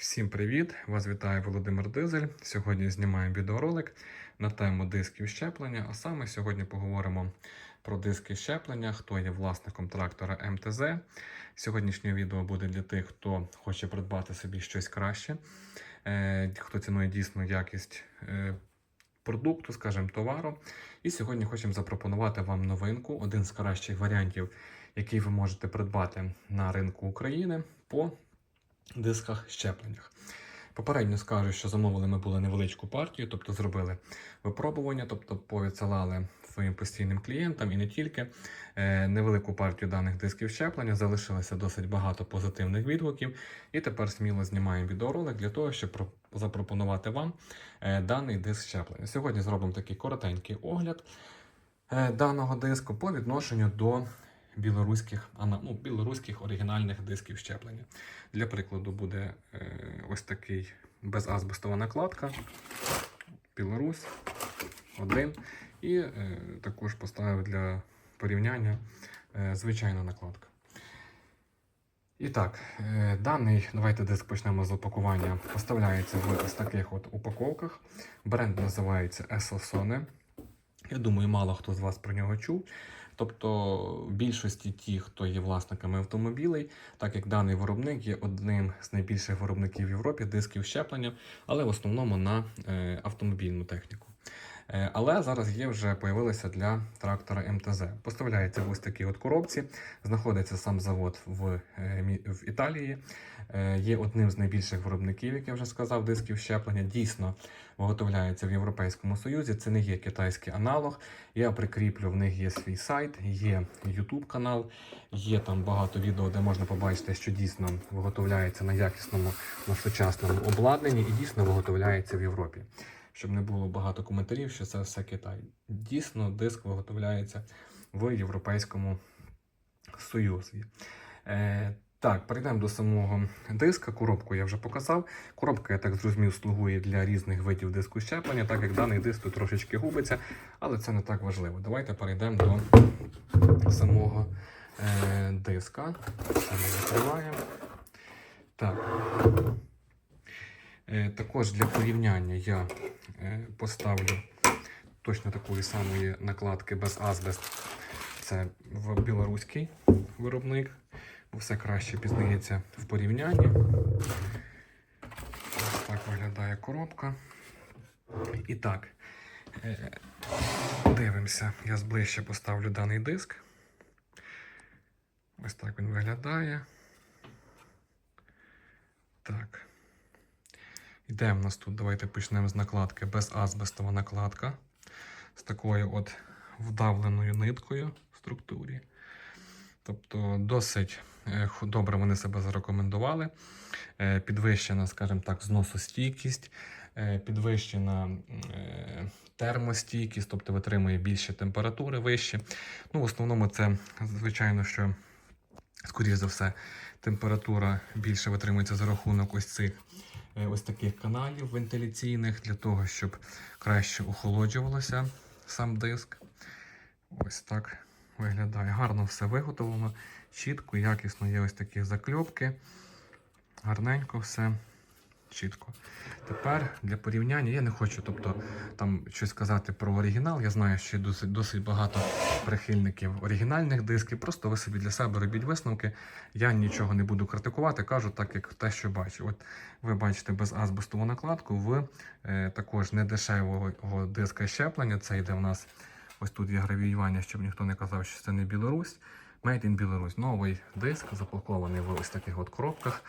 Всім привіт! Вас вітає Володимир Дизель. Сьогодні знімаємо відеоролик на тему дисків щеплення. А саме сьогодні поговоримо про диски щеплення, хто є власником трактора МТЗ. Сьогоднішнє відео буде для тих, хто хоче придбати собі щось краще, е, хто цінує дійсно якість е, продукту, скажімо, товару. І сьогодні хочемо запропонувати вам новинку, один з кращих варіантів, який ви можете придбати на ринку України по дисках щепленнях. Попередньо скажу, що замовили ми були невеличку партію, тобто зробили випробування, тобто повідсилали своїм постійним клієнтам і не тільки е, невелику партію даних дисків щеплення. Залишилося досить багато позитивних відгуків. І тепер сміло знімаємо відеоролик для того, щоб запропонувати вам е, даний диск щеплення. Сьогодні зробимо такий коротенький огляд е, даного диску по відношенню до білоруських, ну, білоруських оригінальних дисків щеплення. Для прикладу буде е, ось такий безазбестова накладка. Білорусь один. І е, також поставив для порівняння е, звичайна накладка. І так, даний, давайте диск почнемо з упакування. Поставляється в ось таких от упаковках. Бренд називається Esosone. Я думаю, мало хто з вас про нього чув. Тобто, в більшості ті, хто є власниками автомобілей, так як даний виробник є одним з найбільших виробників в Європі дисків щеплення, але в основному на е, автомобільну техніку. Е, але зараз є вже появилися для трактора МТЗ. Поставляється в ось такій от коробці. Знаходиться сам завод в, е, в Італії. Е, Є одним з найбільших виробників, як я вже сказав, дисків щеплення. Дійсно виготовляється в Європейському Союзі. Це не є китайський аналог. Я прикріплю в них є свій сайт, є YouTube канал, є там багато відео, де можна побачити, що дійсно виготовляється на якісному, на сучасному обладнанні і дійсно виготовляється в Європі. Щоб не було багато коментарів, що це все Китай. Дійсно, диск виготовляється в Європейському Союзі. Е, так, перейдемо до самого диска. Коробку я вже показав. Коробка, я так зрозумів, слугує для різних видів диску щеплення, так як даний диск тут трошечки губиться, але це не так важливо. Давайте перейдемо до самого е, диска. Це ми закриваємо. Так. Е, також для порівняння я е, поставлю точно такої самої накладки без азбест. Це в білоруський виробник. бо Все краще пізнається в порівнянні. Ось так виглядає коробка. І так, е, дивимося. Я зближче поставлю даний диск. Ось так він виглядає. Так. Іде в нас тут, давайте почнемо з накладки безазбестова накладка. З такою от вдавленою ниткою в структурі. Тобто досить е, добре вони себе зарекомендували. Е, Підвищена, скажімо так, зносостійкість, е, підвищена термостійкість, тобто витримує більше температури вище. Ну, в основному це, звичайно, що, скоріш за все, температура більше витримується за рахунок ось цих ось таких каналів вентиляційних для того, щоб краще охолоджувалося сам диск. Ось так виглядає. Гарно все виготовлено, чітко, якісно є ось такі закльопки. Гарненько все. Чітко. Тепер для порівняння я не хочу тобто, там щось казати про оригінал. Я знаю, що досить, досить багато прихильників оригінальних дисків. Просто ви собі для себе робіть висновки. Я нічого не буду критикувати, кажу так, як те, що бачу. От ви бачите безазбестову накладку в е, також недешевого диска щеплення. Це йде в нас ось тут є гравіювання, щоб ніхто не казав, що це не Білорусь. Made in Білорусь. Новий диск запакований в ось таких от коробках.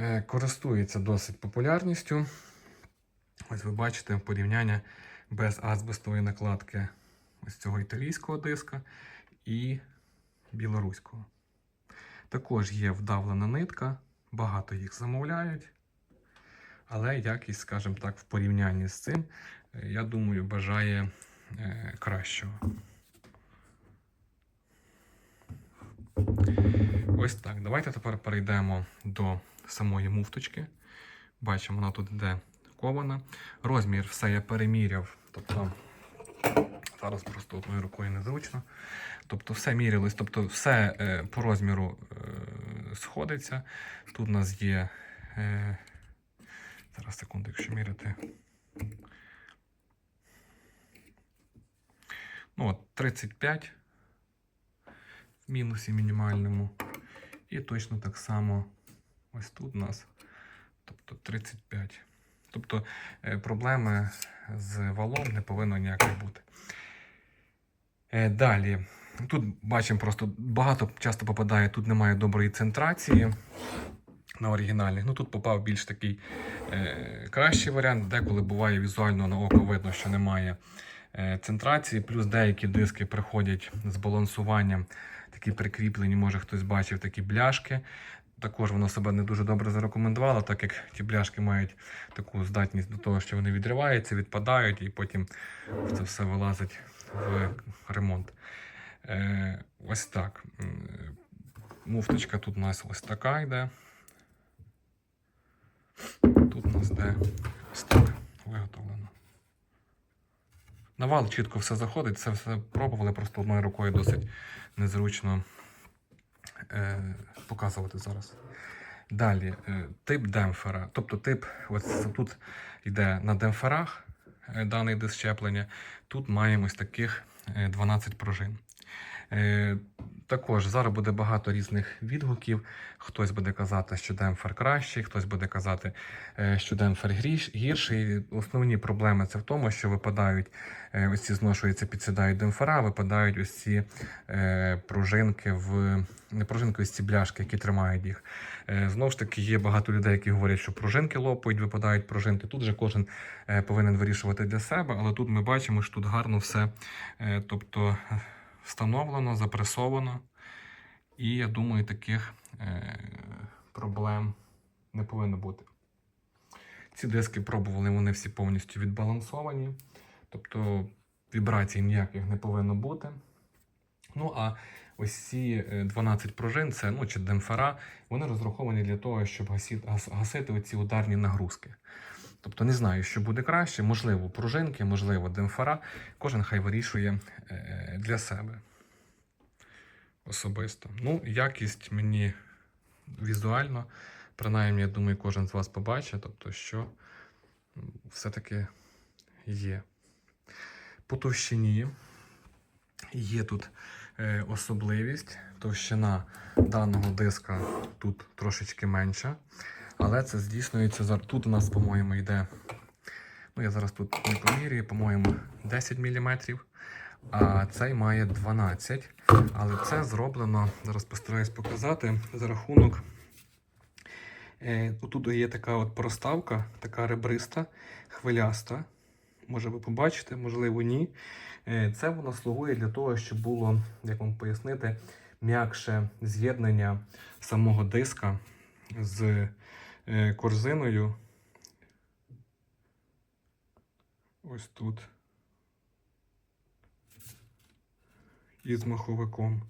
Е, користується досить популярністю. Ось ви бачите порівняння без азбестової накладки ось цього італійського диска і білоруського. Також є вдавлена нитка, багато їх замовляють. Але якість, скажімо так, в порівнянні з цим, е, я думаю, бажає е, кращого. Ось так. Давайте тепер перейдемо до самої муфточки. Бачимо, вона тут йде кована. Розмір все я переміряв. Тобто, зараз просто одною рукою незручно. Тобто, все мірялось, тобто, все е, по розміру е, сходиться. Тут у нас є Е, зараз секунду, якщо міряти. Ну, от 35 в мінусі мінімальному. І точно так само ось тут у нас. Тобто 35. Тобто е, проблеми з валом не повинно ніяких бути. Е, Далі. Тут бачимо просто багато часто попадає, тут немає доброї центрації на оригінальних. Ну тут попав більш такий е, кращий варіант, деколи буває візуально на око видно, що немає е, центрації, плюс деякі диски приходять з балансуванням, такі прикріплені, може хтось бачив такі бляшки. Також воно себе не дуже добре зарекомендувало, так як ті бляшки мають таку здатність до того, що вони відриваються, відпадають, і потім це все вилазить в ремонт. Е, ось так. Муфточка тут у нас ось така йде. Тут у нас де ось так виготовлено. На вал чітко все заходить, це все пробували, просто одною рукою досить незручно е, показувати зараз. Далі, е, тип демпфера. Тобто тип, ось тут йде на демпферах е, даний диск щеплення. Тут маємо ось таких е, 12 пружин. Е, Також зараз буде багато різних відгуків. Хтось буде казати, що демпфер кращий, хтось буде казати, е, що демпфер гірший. Основні проблеми це в тому, що випадають е, ось ці зношуються, підсідають демпфера, випадають ось ці пружинки в не пружинки, ось ці бляшки, які тримають їх. Знову ж таки, є багато людей, які говорять, що пружинки лопають, випадають пружинки. Тут же кожен повинен вирішувати для себе, але тут ми бачимо, що тут гарно все. Тобто встановлено, запресовано. І я думаю, таких е, проблем не повинно бути. Ці диски пробували, вони всі повністю відбалансовані. Тобто вібрацій ніяких не повинно бути. Ну а ось ці е, 12 пружин, це ну, чи демпфера, вони розраховані для того, щоб гасити оці ударні нагрузки. Тобто не знаю, що буде краще, можливо, пружинки, можливо, демпфера. Кожен хай вирішує е, для себе особисто. Ну, якість мені візуально, принаймні, я думаю, кожен з вас побачить, тобто, що все-таки є. По товщині є тут е, особливість. Товщина даного диска тут трошечки менша. Але це здійснюється. Тут у нас, по-моєму, йде. Ну, я зараз тут не помірюю, по-моєму, 10 мм. А цей має 12. Але це зроблено, зараз постараюсь показати, за рахунок. Е, тут є така от проставка, така ребриста, хвиляста. Може ви побачите, можливо, ні. Е, Це воно слугує для того, щоб було, як вам пояснити, м'якше з'єднання самого диска з корзиною. Ось тут. І з маховиком.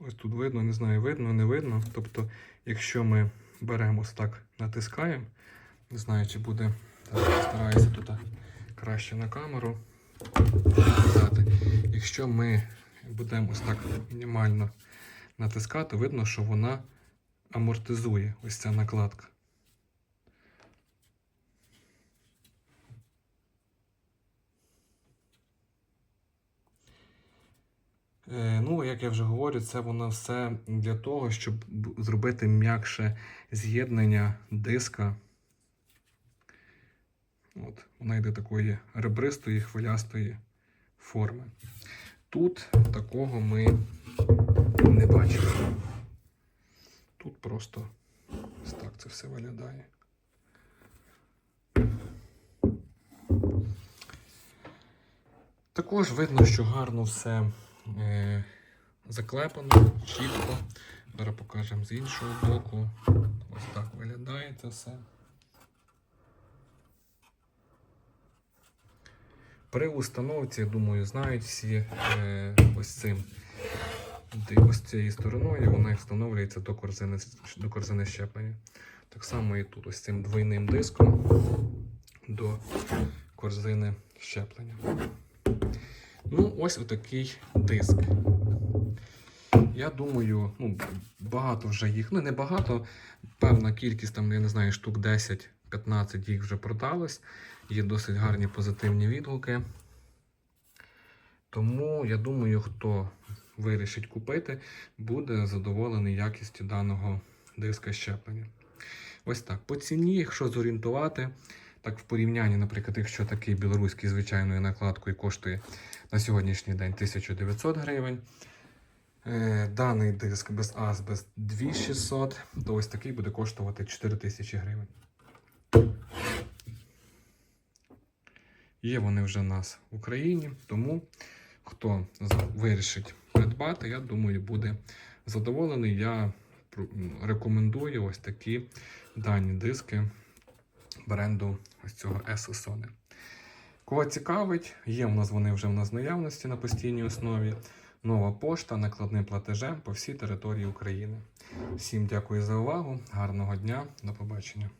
Ось тут видно, не знаю, видно, не видно. Тобто, якщо ми беремо ось так, натискаємо, не знаю, чи буде. Зараз постараюся тут краще на камеру. Якщо ми будемо ось так мінімально натискати, видно, що вона амортизує ось ця накладка. Е, Ну, як я вже говорю, це воно все для того, щоб зробити м'якше з'єднання диска. От, вона йде такої ребристої, хвилястої форми. Тут такого ми не бачимо. Тут просто ось так це все виглядає. Також видно, що гарно все е, заклепано, чітко. Зараз покажемо з іншого боку. Ось так виглядає це все. При установці, я думаю, знають всі е, ось цим. Де- Ось цією стороною вона встановлюється до корзини, до корзини щеплення. Так само і тут ось цим двойним диском до корзини щеплення. Ну, ось отакий диск. Я думаю, ну, багато вже їх, ну не багато, певна кількість, там, я не знаю, штук 10-15 їх вже продалось. Є досить гарні позитивні відгуки. Тому я думаю, хто вирішить купити, буде задоволений якістю даного диска щеплення. Ось так. По ціні, якщо зорієнтувати, так в порівнянні, наприклад, якщо такий білоруський звичайною накладкою коштує на сьогоднішній день 1900 гривень. Е, Даний диск без азбест 2600, то ось такий буде коштувати 4000 гривень. Є вони вже в нас в Україні, тому хто вирішить придбати, я думаю, буде задоволений. Я рекомендую ось такі дані диски бренду ось цього SSONE. Кого цікавить, є в нас вони вже в нас наявності на постійній основі. Нова пошта накладним платежем по всій території України. Всім дякую за увагу, гарного дня, до побачення.